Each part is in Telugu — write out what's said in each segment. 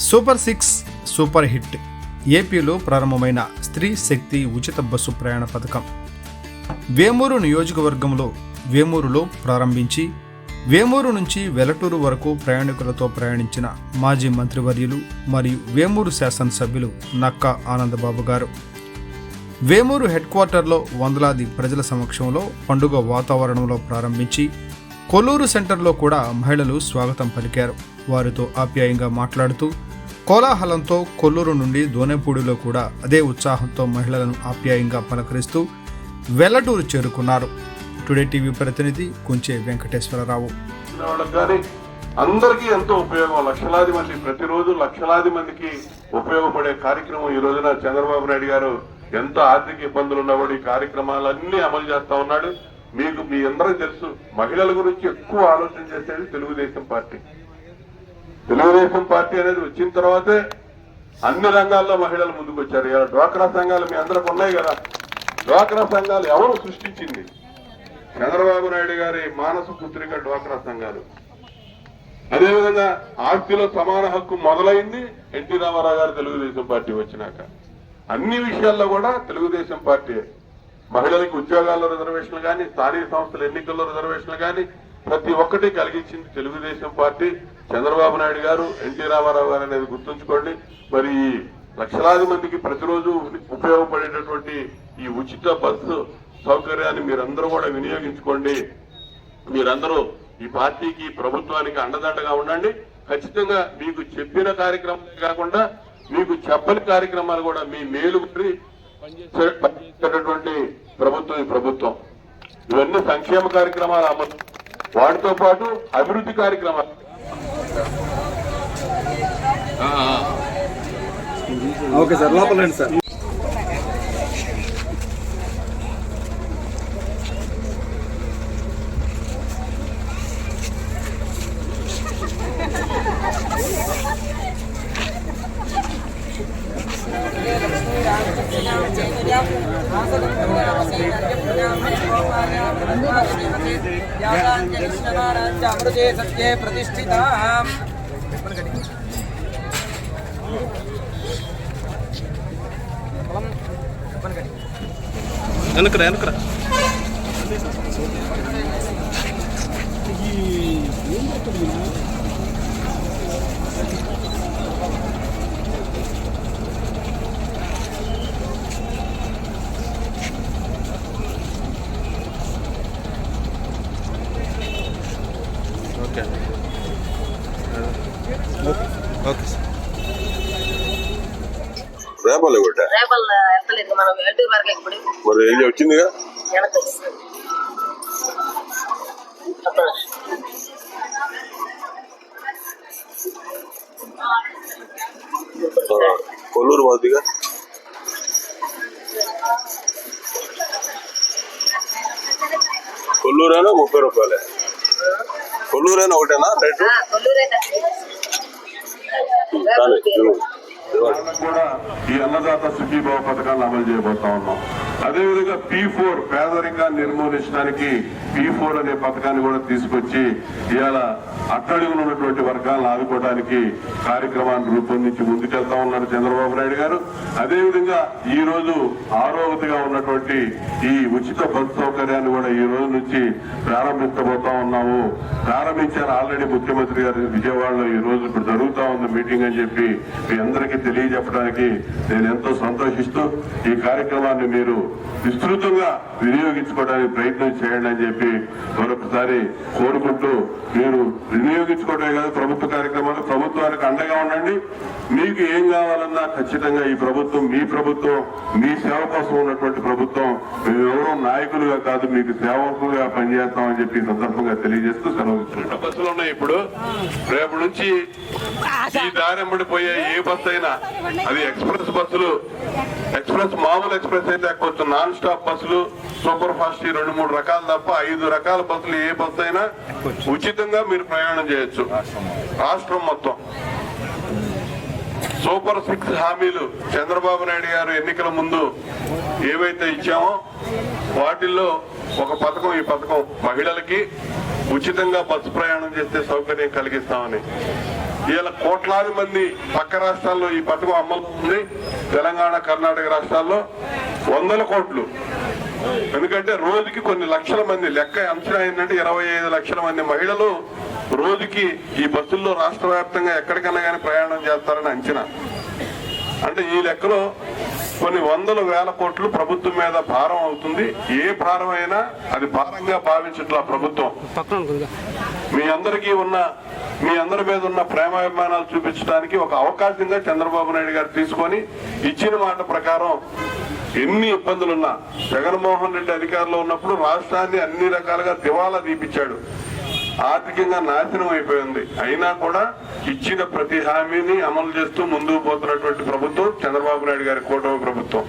సూపర్ సిక్స్ సూపర్ హిట్ ఏపీలో ప్రారంభమైన స్త్రీ శక్తి ఉచిత బస్సు ప్రయాణ పథకం. వేమూరు నియోజకవర్గంలో వేమూరులో ప్రారంభించి వేమూరు నుంచి వెలటూరు వరకు ప్రయాణికులతో ప్రయాణించిన మాజీ మంత్రివర్యులు మరియు వేమూరు శాసనసభ్యులు నక్కా ఆనందబాబు గారు. వేమూరు హెడ్ క్వార్టర్లో వందలాది ప్రజల సమక్షంలో పండుగ వాతావరణంలో ప్రారంభించి కొల్లూరు సెంటర్లో కూడా మహిళలు స్వాగతం పలికారు. వారితో ఆప్యాయంగా మాట్లాడుతూ కోలాహలంతో కొల్లూరు నుండి దోనెపూడిలో కూడా అదే ఉత్సాహంతో మహిళలను ఆప్యాయంగా పలకరిస్తూ వెల్లటూరు చేరుకున్నారు. టుడే టీవీ ప్రతినిధి కుంచే వెంకటేశ్వరరావు. కానీ అందరికీ ఎంతో ఉపయోగం. లక్షలాది మంది ప్రతిరోజు లక్షలాది మందికి ఉపయోగపడే కార్యక్రమం ఈ రోజున చంద్రబాబు నాయుడు గారు ఎంతో ఆర్థిక ఇబ్బందులు ఉన్నవాడు ఈ కార్యక్రమాలన్నీ అమలు చేస్తా ఉన్నాడు. మీకు మీ అందరూ తెలుసు మహిళల గురించి ఎక్కువ ఆలోచన చేసేది తెలుగుదేశం పార్టీ. తెలుగుదేశం పార్టీ అనేది వచ్చిన తర్వాతే అన్ని రంగాల్లో మహిళలు ముందుకు వచ్చారు ఇలా డ్వాక్రా సంఘాలు మీ అందరికి ఉన్నాయి కదా. డ్వాక్రా సంఘాలు ఎవరు సృష్టించింది? చంద్రబాబు నాయుడు గారి మానస పుత్రిక డ్వాక్రా సంఘాలు. అదేవిధంగా ఆస్తిలో సమాన హక్కు మొదలైంది ఎన్టీ రామారావు గారు తెలుగుదేశం పార్టీ వచ్చినాక. అన్ని విషయాల్లో కూడా తెలుగుదేశం పార్టీ మహిళలకు ఉద్యోగాల్లో రిజర్వేషన్లు కానీ స్థానిక సంస్థల ఎన్నికల్లో రిజర్వేషన్లు కానీ ప్రతి ఒక్కటి కలిగించింది తెలుగుదేశం పార్టీ. చంద్రబాబు నాయుడు గారు ఎన్టీ రామారావు గారు అనేది గుర్తుంచుకోండి. మరి లక్షలాది మందికి ప్రతిరోజు ఉపయోగపడేటటువంటి ఈ ఉచిత బస్సు సౌకర్యాన్ని మీరందరూ కూడా వినియోగించుకోండి. మీరందరూ ఈ పార్టీకి ప్రభుత్వానికి అండదండగా ఉండండి. ఖచ్చితంగా మీకు చెప్పిన కార్యక్రమాలే కాకుండా మీకు చెప్పని కార్యక్రమాలు కూడా మీ మేలు పనిచేసేటటువంటి ప్రభుత్వం ఈ ప్రభుత్వం. ఇవన్నీ సంక్షేమ కార్యక్రమాలు అమలు వాటితో పాటు అభివృద్ధి కార్యక్రమాలు. ఓకే సార్ లోపలండి సార్. అమృతే సత్యే ప్రతిష్ఠిత వెనకరా వెనకరా ఓకే ఓకే సార్ రేపలే కూడా రేపల్ వెళ్తలేదు మనం ఎల్టూరు వరకు ఇప్పుడు? మరి ఏం వచ్చిందిగా? వెనక్కి. అక్కడ కొల్లూరు పోతుందిగా కొల్లూరేనా? ముప్పై రూపాయలే. కొల్లూరేనా ఒకటేనా? రేటు? కూడా ఈ అన్నదాత సుఖీభావ పథకాన్ని అమలు చేయబోతా ఉన్నాం. అదేవిధంగా పీ ఫోర్ పేదరికాన్ని నిర్మూలించడానికి పీ ఫోర్ అనే పథకాన్ని కూడా తీసుకొచ్చి ఇవాళ అట్టడుగులు ఉన్నటువంటి వర్గాలను ఆదుకోవడానికి కార్యక్రమాన్ని రూపొందించి ముందుకెళ్తా ఉన్నారు చంద్రబాబు నాయుడు గారు. అదేవిధంగా ఈ రోజు ఆరోగ్యతగా ఉన్నటువంటి ఈ ఉచిత బస్ సౌకర్యాన్ని కూడా ఈ రోజు నుంచి ప్రారంభించబోతా ఉన్నాము. ప్రారంభించారు ఆల్రెడీ ముఖ్యమంత్రి గారు విజయవాడలో ఈ రోజు ఇప్పుడు జరుగుతా ఉంది మీటింగ్ అని చెప్పి మీ అందరికీ తెలియజెప్పడానికి నేను ఎంతో సంతోషిస్తూ ఈ కార్యక్రమాన్ని మీరు విస్తృతంగా వినియోగించుకోవడానికి ప్రయత్నం చేయండి అని చెప్పి మరొకసారి కోరుకుంటూ మీరు వినియోగించుకోవడమే కాదు ప్రభుత్వ కార్యక్రమాలు ప్రభుత్వానికి అండగా ఉండండి. మీకు ఏం కావాలన్నా ఖచ్చితంగా ఈ ప్రభుత్వం మీ ప్రభుత్వం మీ సేవ కోసం ఉన్నటువంటి ప్రభుత్వం ఎవరో నాయకులుగా కాదు మీకు సేవకులుగా పనిచేస్తామని చెప్పి సందర్భంగా తెలియజేస్తూ సెలవు బస్సులు ఉన్నాయి ఇప్పుడు. రేపు నుంచి ఈ దారి పోయే ఏ బస్సు అయినా అది ఎక్స్ప్రెస్ బస్సులు ఎక్స్ప్రెస్ మామూలు ఎక్స్ప్రెస్ అయితే కొంచెం నాన్ స్టాప్ బస్సులు సూపర్ ఫాస్ట్ రెండు మూడు రకాలు తప్ప ఐదు రకాల బస్సులు ఏ బస్సు అయినా ఉచితంగా మీరు ప్రయాణం చేయొచ్చు. రాష్ట్రం మొత్తం. సూపర్ సిక్స్ హామీలు చంద్రబాబు నాయుడు గారు ఎన్నికల ముందు ఏవైతే ఇచ్చామో వాటిల్లో ఒక పథకం ఈ పథకం మహిళలకి ఉచితంగా బస్సు ప్రయాణం చేస్తే సౌకర్యం కలిగిస్తామని. ఇలా కోట్లాది మంది పక్క రాష్ట్రాల్లో ఈ పథకం అమలు ఉంది తెలంగాణ కర్ణాటక రాష్ట్రాల్లో వందల కోట్లు ఎందుకంటే రోజుకి కొన్ని లక్షల మంది లెక్క అంచనా ఏంటంటే ఇరవై ఐదు లక్షల మంది మహిళలు రోజుకి ఈ బస్సుల్లో రాష్ట్ర వ్యాప్తంగా ఎక్కడికైనా కానీ ప్రయాణం చేస్తారని అంచనా. అంటే ఈ లెక్కలో కొన్ని వందల వేల కోట్లు ప్రభుత్వం మీద భారం అవుతుంది. ఏ భారం అయినా అది భారంగా భావించట్లా ప్రభుత్వం. మీ అందరికీ ఉన్న మీ అందరి మీద ఉన్న ప్రేమాభిమానాలు చూపించడానికి ఒక అవకాశంగా చంద్రబాబు నాయుడు గారు తీసుకొని ఇచ్చిన మాట ప్రకారం ఎన్ని ఇబ్బందులున్నా జగన్మోహన్ రెడ్డి అధికారంలో ఉన్నప్పుడు రాష్ట్రాన్ని అన్ని రకాలుగా దివాలా తీపిచ్చాడు. ఆర్థికంగా నాశనం అయిపోయింది. అయినా కూడా ఇచ్చిన ప్రతి హామీని అమలు చేస్తూ ముందుకు పోతున్నటువంటి ప్రభుత్వం చంద్రబాబు నాయుడు గారి కూటమి ప్రభుత్వం.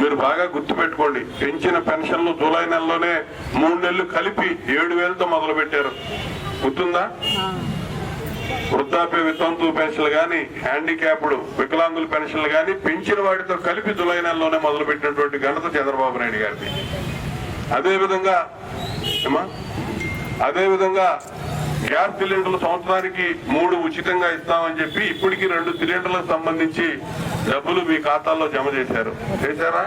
మీరు బాగా గుర్తుపెట్టుకోండి. పెంచిన పెన్షన్లు జూలై నెలలోనే మూడు నెలలు కలిపి ఏడు వేలతో మొదలు పెట్టారు గుర్తుందా వృద్ధాప్య వితంతు పెన్షన్లు కానీ హ్యాండిక్యాప్డ్ వికలాంగుల పెన్షన్లు కానీ పెంచిన వాటితో కలిపి జులై నెలలోనే మొదలు పెట్టినటువంటి ఘనత చంద్రబాబు నాయుడు గారిది. అదే విధంగా ఏమా? అదే విధంగా గ్యాస్ సిలిండర్లు సంవత్సరానికి మూడు ఉచితంగా ఇస్తామని చెప్పి ఇప్పటికి రెండు సిలిండర్లకు సంబంధించి డబ్బులు మీ ఖాతాల్లో జమ చేశారు. చేశారా?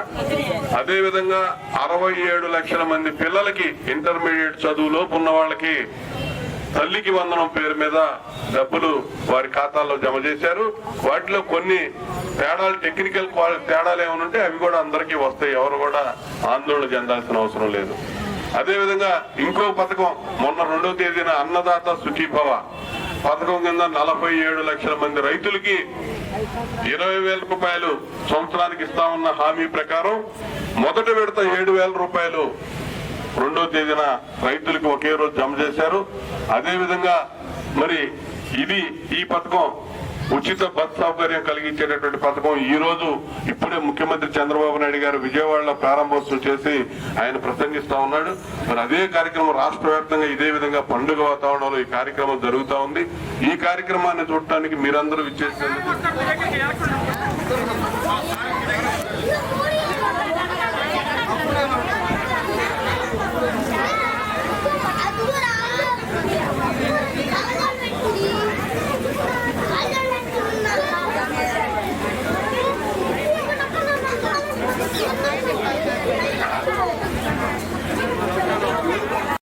అదే విధంగా అరవై ఏడు లక్షల మంది పిల్లలకి ఇంటర్మీడియట్ చదువులోపు ఉన్న వాళ్ళకి తల్లికి వందనం పేరు మీద డబ్బులు వారి ఖాతాల్లో జమ చేశారు. వాటిలో కొన్ని తేడాలు టెక్నికల్ తేడాలు ఏమనుంటే ఉంటే అవి కూడా అందరికీ వస్తాయి. ఎవరు కూడా ఆందోళన చెందాల్సిన అవసరం లేదు. అదే విధంగా ఇంకో పథకం మొన్న రెండవ తేదీన అన్నదాత సుఖీభవ పథకం కింద నలభై ఏడు లక్షల మంది రైతులకి ఇరవై వేల రూపాయలు సంవత్సరానికి ఇస్తామన్న హామీ ప్రకారం మొదటి విడత ఏడు వేల రూపాయలు రెండో తేదీన రైతులకు ఒకే రోజు జమ చేశారు. అదేవిధంగా మరి ఇది ఈ పథకం ఉచిత బస్ సౌకర్యం కలిగించేటటువంటి పథకం ఈ రోజు ఇప్పుడే ముఖ్యమంత్రి చంద్రబాబు నాయుడు గారు విజయవాడలో ప్రారంభోత్సవం చేసి ఆయన ప్రసంగిస్తా ఉన్నాడు. మరి అదే కార్యక్రమం రాష్ట్ర వ్యాప్తంగా ఇదే విధంగా పండుగ వాతావరణంలో ఈ కార్యక్రమం జరుగుతూ ఉంది. ఈ కార్యక్రమాన్ని చూడటానికి మీరందరూ ఇచ్చేసినందుకు